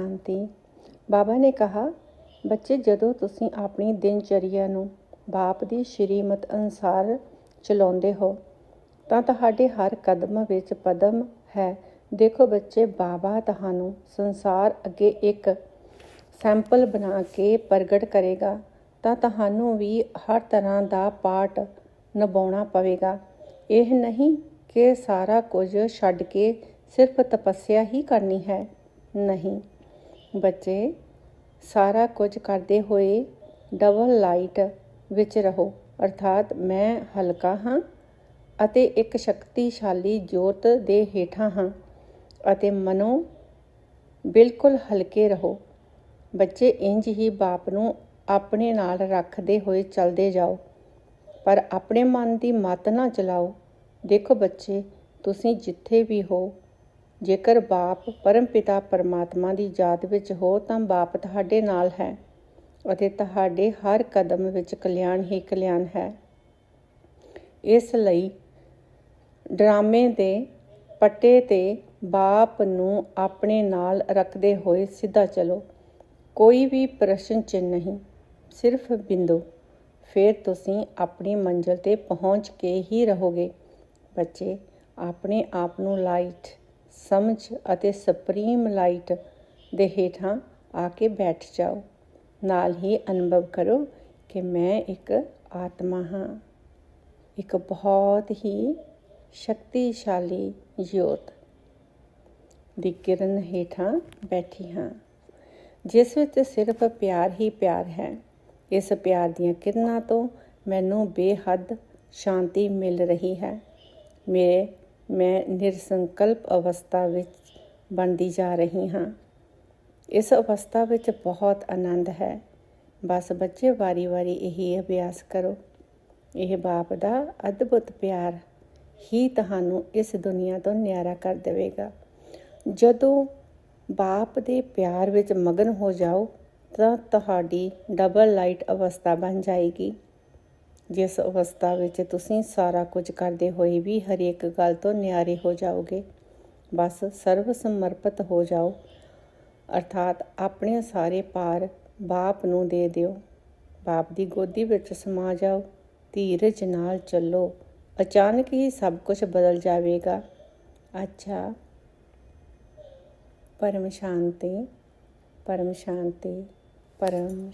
ਸ਼ਾਂਤੀ। ਬਾਬਾ ਨੇ ਕਿਹਾ, ਬੱਚੇ, ਜਦੋਂ ਤੁਸੀਂ ਆਪਣੀ ਦਿਨਚਰਿਆ ਨੂੰ ਬਾਪ ਦੀ ਸ਼੍ਰੀਮਤ ਅਨੁਸਾਰ ਚਲਾਉਂਦੇ ਹੋ, ਤਾਂ ਤੁਹਾਡੇ ਹਰ ਕਦਮ ਵਿੱਚ ਪਦਮ ਹੈ। ਦੇਖੋ ਬੱਚੇ, ਬਾਬਾ ਤੁਹਾਨੂੰ ਸੰਸਾਰ ਅੱਗੇ ਇੱਕ ਸੈਂਪਲ ਬਣਾ ਕੇ ਪ੍ਰਗਟ ਕਰੇਗਾ, ਤਾਂ ਤੁਹਾਨੂੰ ਵੀ ਹਰ ਤਰ੍ਹਾਂ ਦਾ ਪਾਠ ਨਿਭਾਉਣਾ ਪਵੇਗਾ। ਇਹ ਨਹੀਂ ਕਿ ਸਾਰਾ ਕੁਝ ਛੱਡ ਕੇ ਸਿਰਫ ਤਪੱਸਿਆ ਹੀ ਕਰਨੀ ਹੈ। ਨਹੀਂ। ਬੱਚੇ, ਸਾਰਾ ਕੁਝ ਕਰਦੇ ਹੋਏ ਡਬਲ ਲਾਈਟ ਵਿੱਚ ਰਹੋ। ਅਰਥਾਤ ਮੈਂ ਹਲਕਾ ਹਾਂ ਅਤੇ ਇੱਕ ਸ਼ਕਤੀਸ਼ਾਲੀ ਜੋਤ ਦੇ ਹੇਠਾਂ ਹਾਂ ਅਤੇ ਮਨੋ ਬਿਲਕੁਲ ਹਲਕੇ ਰਹੋ। ਬੱਚੇ ਇੰਜ ਹੀ ਬਾਪ ਨੂੰ ਆਪਣੇ ਨਾਲ ਰੱਖਦੇ ਹੋਏ ਚੱਲਦੇ ਜਾਓ, ਪਰ ਆਪਣੇ ਮਨ ਦੀ ਮਤ ਨਾ ਚਲਾਓ ਦੇਖੋ ਬੱਚੇ, ਤੁਸੀਂ ਜਿੱਥੇ ਵੀ ਹੋ ਜੇਕਰ ਬਾਪ ਪਰਮਪਿਤਾ ਪਰਮਾਤਮਾ ਦੀ ਯਾਦ ਵਿੱਚ ਹੋ ਤਾਂ ਬਾਪ ਤੁਹਾਡੇ ਨਾਲ ਹੈ ਅਤੇ ਤੁਹਾਡੇ ਹਰ ਕਦਮ ਵਿੱਚ ਕਲਿਆਣ ਹੀ ਕਲਿਆਣ ਹੈ। ਇਸ ਲਈ ਡਰਾਮੇ ਦੇ ਪੱਟੇ ਤੇ ਬਾਪ ਨੂੰ ਆਪਣੇ ਨਾਲ ਰੱਖਦੇ ਹੋਏ ਸਿੱਧਾ ਚਲੋ। ਕੋਈ ਵੀ ਪ੍ਰਸ਼ਨ ਚਿੰਨ੍ਹ ਨਹੀਂ, ਸਿਰਫ ਬਿੰਦੂ। ਫਿਰ ਤੁਸੀਂ ਆਪਣੀ ਮੰਜ਼ਿਲ ਤੇ ਪਹੁੰਚ ਕੇ ਹੀ ਰਹੋਗੇ। ਬੱਚੇ, ਆਪਣੇ ਆਪ ਨੂੰ ਲਾਈਟ ਸਮਝ ਅਤੇ ਸੁਪਰੀਮ ਲਾਈਟ ਦੇ ਹੇਠਾਂ ਆ ਕੇ ਬੈਠ ਜਾਓ। ਨਾਲ ਹੀ ਅਨੁਭਵ ਕਰੋ ਕਿ ਮੈਂ ਇੱਕ ਆਤਮਾ ਹਾਂ। ਇੱਕ ਬਹੁਤ ਹੀ ਸ਼ਕਤੀਸ਼ਾਲੀ ਜੋਤ ਦੀ ਕਿਰਨ ਹੇਠਾਂ ਬੈਠੀ ਹਾਂ, ਜਿਸ ਵਿੱਚ ਸਿਰਫ ਪਿਆਰ ਹੀ ਪਿਆਰ ਹੈ। ਇਸ ਪਿਆਰ ਦੀਆਂ ਕਿਰਨਾਂ ਤੋਂ ਮੈਨੂੰ ਬੇਹੱਦ ਸ਼ਾਂਤੀ ਮਿਲ ਰਹੀ ਹੈ। ਮੇਰੇ ਮੈਂ ਨਿਰਸੰਕਲਪ ਅਵਸਥਾ ਵਿੱਚ ਬਣਦੀ ਜਾ ਰਹੀ ਹਾਂ। ਇਸ ਅਵਸਥਾ ਵਿੱਚ ਬਹੁਤ ਆਨੰਦ ਹੈ। ਬਸ ਬੱਚੇ ਵਾਰੀ-ਵਾਰੀ ਇਹੀ ਅਭਿਆਸ ਕਰੋ। ਇਹ ਬਾਪ ਦਾ ਅਦਭੁਤ ਪਿਆਰ ਹੀ ਤੁਹਾਨੂੰ ਇਸ ਦੁਨੀਆ ਤੋਂ ਨਿਆਰਾ ਕਰ ਦੇਵੇਗਾ। ਜਦੋਂ ਬਾਪ ਦੇ ਪਿਆਰ ਵਿੱਚ ਮਗਨ ਹੋ ਜਾਓ, ਤਾਂ ਤੁਹਾਡੀ ਡਬਲ ਲਾਈਟ ਅਵਸਥਾ ਬਣ ਜਾਏਗੀ। ਜਿਸ ਅਵਸਥਾ ਵਿੱਚ ਤੁਸੀਂ ਸਾਰਾ ਕੁਝ ਕਰਦੇ ਹੋਏ ਵੀ ਹਰੇਕ ਗੱਲ ਤੋਂ ਨਿਆਰੇ ਹੋ ਜਾਓਗੇ, ਬਸ ਸਰਵ ਸਮਰਪਿਤ ਹੋ ਜਾਓ। ਅਰਥਾਤ ਆਪਣੇ ਸਾਰੇ ਪਾਰ ਬਾਪ ਨੂੰ ਦੇ ਦਿਓ। ਬਾਪ ਦੀ ਗੋਦੀ ਵਿੱਚ ਸਮਾ ਜਾਓ, ਧੀਰਜ ਨਾਲ ਚੱਲੋ। ਅਚਾਨਕ ਹੀ ਸਭ ਕੁਝ ਬਦਲ ਜਾਵੇਗਾ। ਅੱਛਾ। ਪਰਮ ਸ਼ਾਂਤੀ ਪਰਮ ਸ਼ਾਂਤੀ, ਪਰਮ